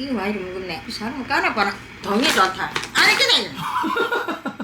이거 많이 무겁네. 이 사람 까나봐라. 돈이 좋다. 안 했거든.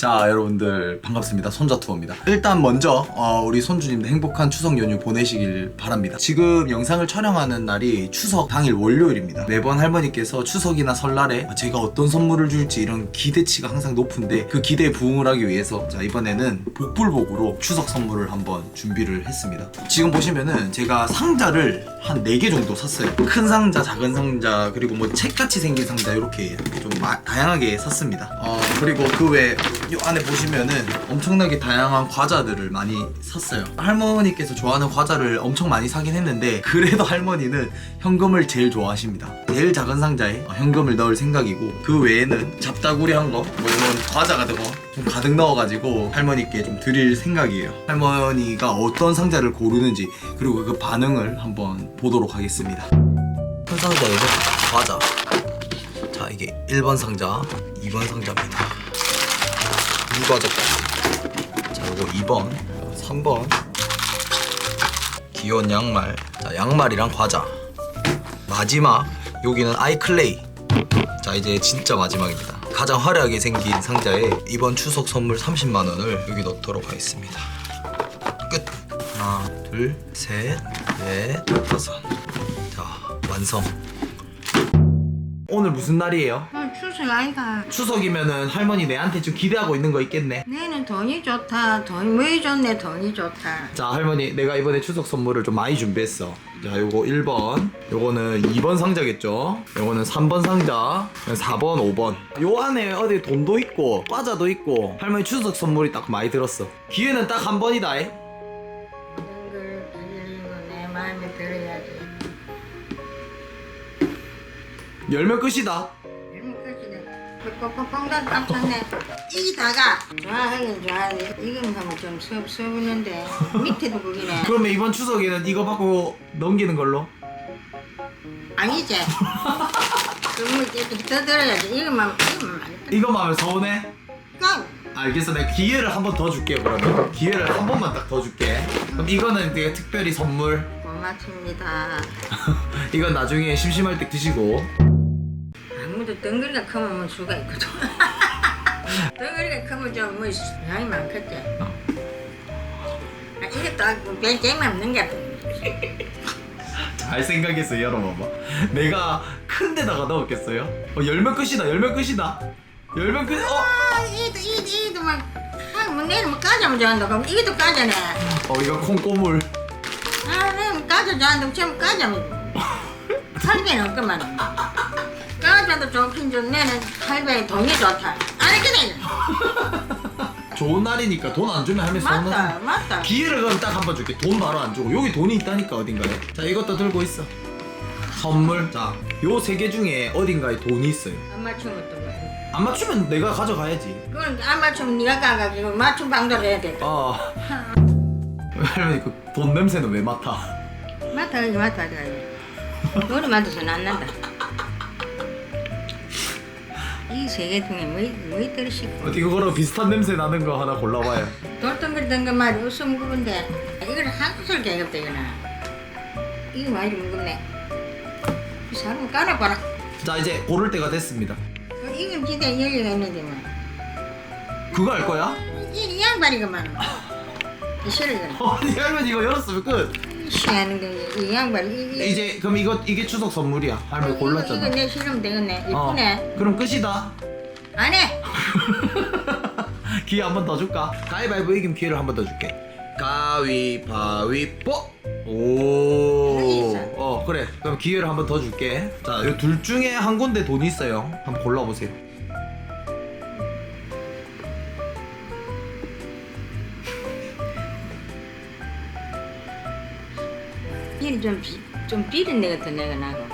자 여러분들 반갑습니다. 손자 투어입니다. 일단 먼저 어, 우리 손주님들 행복한 추석 연휴 보내시길 바랍니다. 지금 영상을 촬영하는 날이 추석 당일 월요일입니다. 매번 할머니께서 추석이나 설날에 제가 어떤 선물을 줄지 이런 기대치가 항상 높은데 그 기대에 부응을 하기 위해서 자 이번에는 복불복으로 추석 선물을 한번 준비를 했습니다. 지금 보시면은 제가 상자를 한 4개 정도 샀어요. 큰 상자 작은 상자 그리고 뭐 책같이 생긴 상자 이렇게 좀 마- 다양하게 샀습니다. 어, 그리고 그 외에 이 안에 보시면은 엄청나게 다양한 과자들을 많이 샀어요. 할머니께서 좋아하는 과자를 엄청 많이 사긴 했는데 그래도 할머니는 현금을 제일 좋아하십니다. 제일 작은 상자에 어, 현금을 넣을 생각이고 그 외에는 잡다구리한 거, 뭐 이런 과자 같은 거좀 가득 넣어가지고 할머니께 좀 드릴 생각이에요. 할머니가 어떤 상자를 고르는지 그리고 그 반응을 한번 보도록 하겠습니다. 큰 상자에서 과자. 자 이게 1번 상자, 2번 상자입니다. 무과자까지. 자, 요거 2번, 3번. 귀여운 양말. 자, 양말이랑 과자. 마지막, 여기는 아이클레이. 자, 이제 진짜 마지막입니다. 가장 화려하게 생긴 상자에 이번 추석 선물 30만 원을 여기 넣도록 하겠습니다. 끝. 하나, 둘, 셋, 넷, 다섯. 자, 완성. 오늘 무슨 날이에요? 어, 추석 아이가. 추석이면은 할머니 내한테 좀 기대하고 있는 거 있겠네. 내는 돈이 좋다. 돈이 왜 좋네. 돈이 좋다. 자 할머니 내가 이번에 추석 선물을 좀 많이 준비했어 자 요거 1번 요거는 2번 상자겠죠 요거는 3번 상자 4번 5번 요 안에 어디 돈도 있고 과자도 있고 할머니 추석 선물이 딱 많이 들었어 기회는 딱 한 번이다 에. 모든 걸 빌리고 내 마음에 들어야지. 열면 끝이다 것이네. 뻥뻥뻥뻥 깜짝네. 이 다가 좋아하긴 좋아하는데 이건 하면 좀 섭, 서부는데 밑에도 그기네. 그러면 이번 추석에는 이거 받고 넘기는 걸로 아니지. 그러면 이렇게 더 들어야지. 이것만 이것만 많이 더. 이것만 하면 서운해? 그럼 알겠어 내가 기회를 한 번 더 줄게 그러면 기회를 한 번만 딱 더 줄게 그럼 이거는 내가 특별히 선물 고맙습니다. 이건 나중에 심심할 때 드시고 아무도 덩어리가 크면 뭐 수가 있거든. 덩어리가 크면 좀뭐 양이 많겠지. 어. 아, 이것도 별 재미 없는 게. 잘 생각해서 열어봐봐 내가 큰 데다가 넣었겠어요? 어, 열면 끝이다 열면 끝이다 열면 끝 어? 아, 이도 이도 이도 막. 아, 뭐 내는 뭐 까자면 좋아한다. 그럼 이것도 까자네. 어 이거 콩고물 아, 내는 까자 좋아한다. 좀 까자면. 할배는 없구만. 까자도 좋긴 좀 내는 할배의 돈이 좋다. 안 했거든. 좋은 날이니까 돈 안 주면 하면 맞다, 서운하지 맞다. 기회를 그럼 딱 한 번 줄게 돈 바로 안 주고 여기 돈이 있다니까 어딘가에 자 이것도 들고 있어 선물 자요 세 개 중에 어딘가에 돈이 있어요 안 맞추면 또 뭐. 안 맞추면 내가 가져가야지 그건 안 맞추면 네가 가가지고 맞춤 방도를 해야 돼. 어 할머니 그돈 냄새는 왜 맡아 여기 맡아 여기. 노래 맡아서는 안 난다. 이세개 중에 뭐 뭐 들으시고 어디 그거랑 비슷한 냄새 나는 거 하나 골라봐요 돌덩거리던 거 말이 웃어 무거운데 이거는 한국술 개급다 이거는. 이거 많이 무겁네. 이 사람 깔아봐라. 자 이제 고를 때가 됐습니다 어, 이건 진짜 열리가 있는데 뭐. 그거 할 거야? 이 양반이구만. 이 싫어 이거. 아니 할머니 이거 열었으면 끝시 하는 양반 이 이- 이제 그럼 이거 이게 추석 선물이야 할머니 골랐잖아 이거 내 싫으면 되겠네. 어, 이쁘네. 그럼 끝이다 안 해. 기회 한 번 더 줄까? 가위바위보 이기면 기회를 한 번 더 줄게 가위바위보 오. 있어. 어 그래 그럼 기회를 한 번 더 줄게 자이 둘 중에 한 군데 돈이 있어요 한번 골라보세요 이는 좀, 비, 좀 비린 내가 더 내가 나고.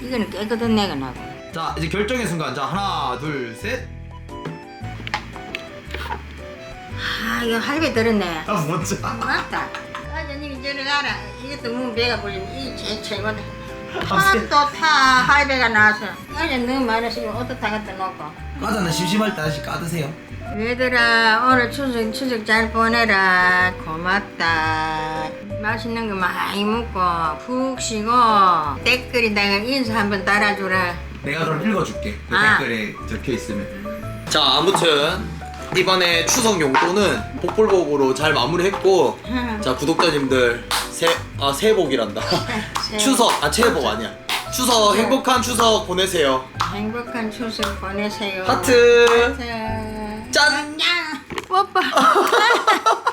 이거는 깨끗한 내가 나고. 자 이제 결정의 순간. 자 하나 둘셋. 아 이거 할배 들었네. 아 먼저 맞다. 아저님이 저리 가라 이것도 문 배가 불리면 이 제일 최고다 아, 세- 타또타 할배가 나와서. 아저 너무 많으시면 옷도 다 갖다 놓고. 과자는 심심할 때 하나씩 까드세요 얘들아 오늘 추석 추석 잘 보내라 고맙다 맛있는 거 많이 먹고 푹 쉬고 댓글에다가 인사 한번 달아주라 내가 그럼 읽어줄게. 그 아. 댓글에 적혀 있으면. 자, 아무튼 이번에 추석 용도는 복불복으로 잘 마무리했고, 자 구독자님들 새 아 새해 복이란다. 새해 추석 아 새해 복 아니야. 추석 행복한 추석 보내세요. 행복한 추석 보내세요 하트. 하트 짠. 짠! 뽀뽀.